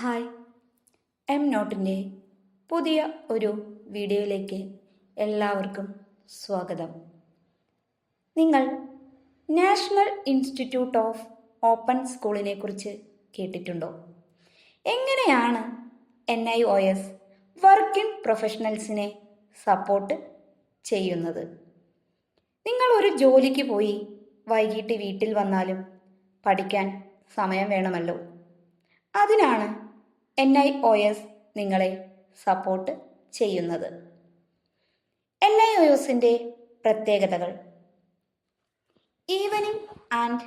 Hi. M നോട്ടിന്റെ പുതിയ ഒരു വീഡിയോയിലേക്ക് എല്ലാവർക്കും സ്വാഗതം. നിങ്ങൾ നാഷണൽ ഇൻസ്റ്റിറ്റ്യൂട്ട് ഓഫ് ഓപ്പൺ സ്കൂളിനെ കുറിച്ച് കേട്ടിട്ടുണ്ടോ? എങ്ങനെയാണ് N I O S working പ്രൊഫഷണൽസിനെ support ചെയ്യുന്നത്? നിങ്ങൾ ഒരു ജോലിക്ക് പോയി വൈകിട്ട് വീട്ടിൽ വന്നാലും പഠിക്കാൻ സമയം വേണമല്ലോ. അതിനാണ് എൻ ഐ ഒ എസ് നിങ്ങളെ സപ്പോർട്ട് ചെയ്യുന്നത്. എൻ ഐ ഒ എസിന്റെ പ്രത്യേകതകൾ. Evening and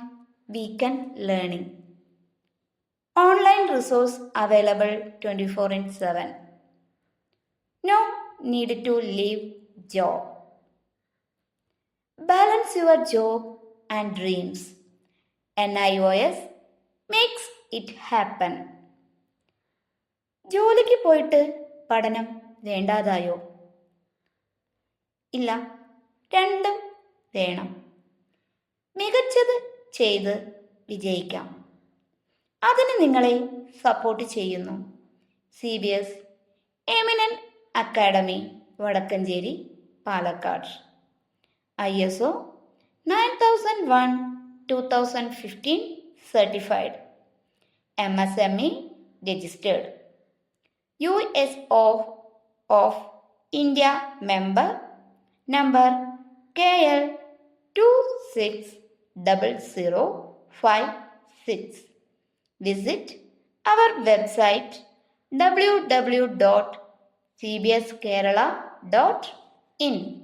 weekend learning online resource available twenty four in seven no need to leave job balance your job and dreams N I O S makes it happen ജോലിക്ക് പോയിട്ട് പഠനം വേണ്ടാതായോ? ഇല്ല രണ്ടും വേണം. മികച്ചത് ചെയ്ത് വിജയിക്കാം. അതിന് നിങ്ങളെ സപ്പോർട്ട് ചെയ്യുന്നു. C B S eminent academy Vadakkanchery Palakkad. I S O nine thousand one two thousand fifteen certified. M S M E registered. USO of India member number KL two six double zero five six. Visit our website www.cbskerala.in.